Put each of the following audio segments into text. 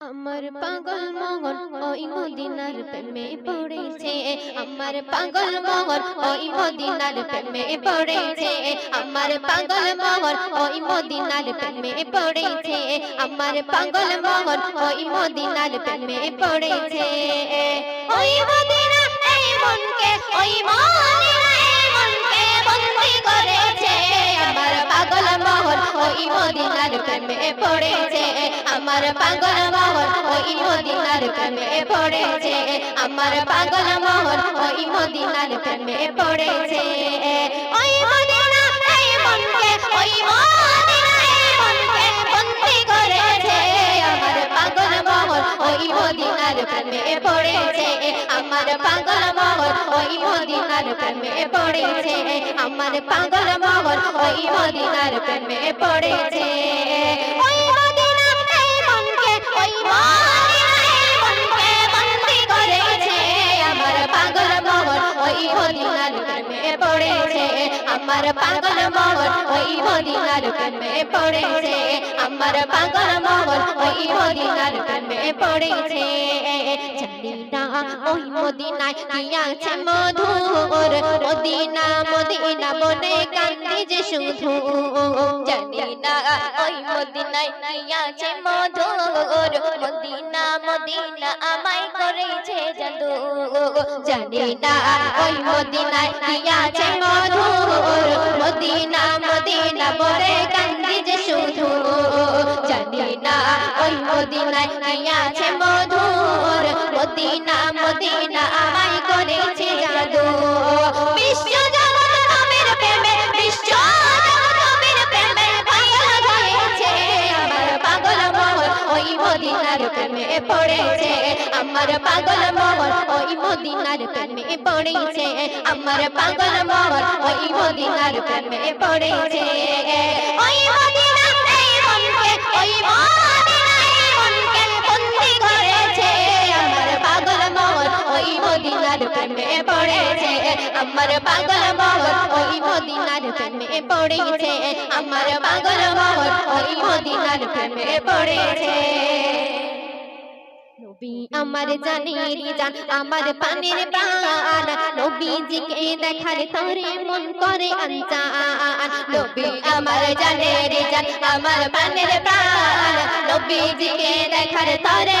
আমার পাগল মগন ওই মদিনার প্রেমে পড়েছে আমার পাগল মগন ওই মদিনার প্রেমে পড়েছে আমার পাগল মগন ওই মদিনার প্রেমে পড়েছে আমার পাগল মগন ওই মদিনার প্রেমে পড়েছে ওই মদিনা এই মনকে ওই ওই মদিনার প্রেমে পড়েছে, আমার পাগল মোহন ওই মদিনার প্রেমে পড়েছে, আমার পাগল মোহন ওই মদিনার প্রেমে পড়েছে। ওই মদিনা এই মনকে, ওই মদিনা এই মনকে বন্দি করেছে, আমার পাগল মোহন ওই মদিনার প্রেমে পড়েছে। আমার পাগল মোহন ওই মদিনার প্রেমে পড়েছে। আমার পাগল মোহন ওই মদিনার প্রেমে পড়েছে। ওই মদিনা এই মনকে, ওই মদিনা এই মনকে বন্দি করেছে। আমার পাগল মোহন ওই মদিনার প্রেমে পড়েছে। আমার পাগল মোহন ওই মদিনার প্রেমে পড়েছে। জানি না ওই মদিনায় আছে মধুর। মদিনা মদিনা বলে কান্দি যে শুধু জানি না ওই মদিনায় আছে মধুর। মদিনা মদিনা আমায় করেছে জাদু। জানি না ওই মদিনায় আছে মধুর। মদিনা মদিনা বলে কান্দি যে শুধু। জানি না ওই মদিনায় আছে মধুর। মদিনা মদিনা আমায় করেছে জাদু। বিশ্ব জগৎ নবীর প্রেমে, বিশ্ব জগৎ নবীর প্রেমে পাগল হয়েছে আমার পাগল মোহন ওই মদিনার প্রেমে পড়েছে। আমার পাগল মোহন ওই মদিনার প্রেমে পড়েছে। আমার পাগল মোহন ওই মদিনার প্রেমে পড়েছে। ওই মদিনা আমার পাগল মোহন ওই মদিনার প্রেমে পড়েছে। আমার পাগল মোহন ওই মদিনার প্রেমে পড়েছে। আমার জান, আমার পানের নবীজিকে দেখার তরে মন করে আনচান নবী আমার জানের জান, আমার পানের প্রাণ নবীজিকে দেখার তরে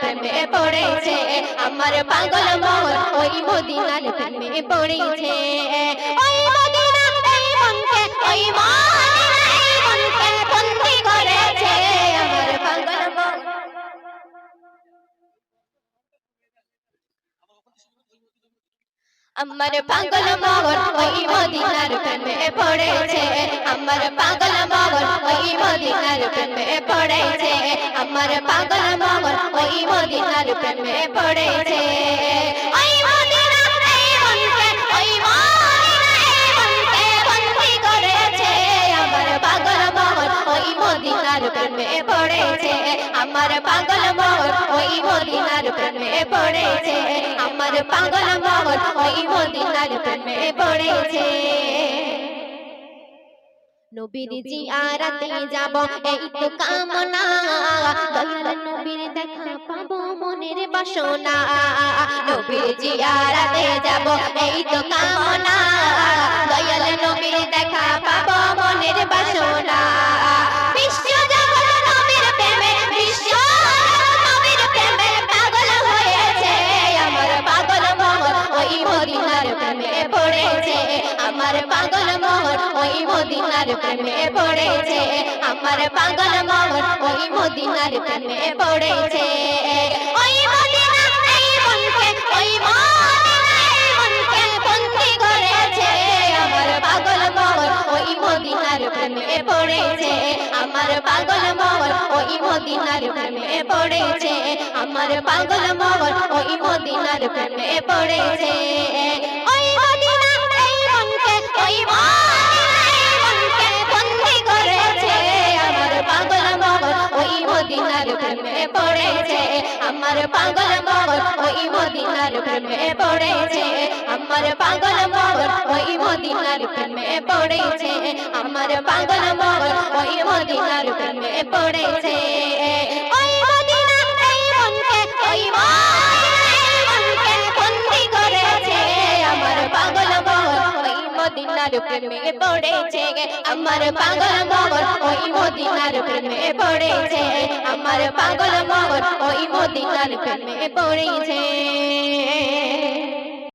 প্রেমে পড়েছে, আমার পাগল মোহন ওই মদিনার প্রেমে পড়েছে। ওই মদিনা এই মনকে, ওই আমার পাগল ওই মদিনার প্রেমে পড়েছে, আমার পাগল ওই মদিনার প্রেমে পড়েছে। আমার পাগল মোহন ওই মদিনার প্রেমে পড়েছে। ওই মদিনার প্রেমে পড়েছে। আমার পাগল মোহন ওই মদিনার প্রেমে পড়েছে। আমার পাগল মোহন ওই মদিনার প্রেমে পড়েছে। নবীর জিয়ারাতে যাব এই তো কামনা। দয়াল নবীর দেখা পাবো মনের বাসনা। নবীর জিয়ারাতে যাব এই তো কামনা। ওই মদিনার প্রেমে পড়েছে। আমার পাগল মোহন ওই মদিনার প্রেমে পড়েছে। ওই মদিনা এই মনকে, ওই মদিনা এই মনকে করেছে। আমার পাগল মোহন ওই মদিনার প্রেমে পড়েছে। আমার পাগল মগল ওই মদিনার প্রেমে পড়েছে। আমার পাগল মগল ওই মদিনার প্রেমে পড়েছে। প্রেমে পড়েছে, আমার পাগল মগল ওই মদিনার প্রেমে পড়েছে। আমার পাগল মগল ওই মদিনার প্রেমে পড়েছে। আমার পাগল মগল ওই মদিনার প্রেমে পড়েছে। ওই মদিনা এই মনকে ওই মদিনার প্রেমে পড়েছে আমার পাগল মগর ওই মদিনার প্রেমে পড়েছে আমার পাগল মগর ওই মদিনার প্রেমে পড়েছে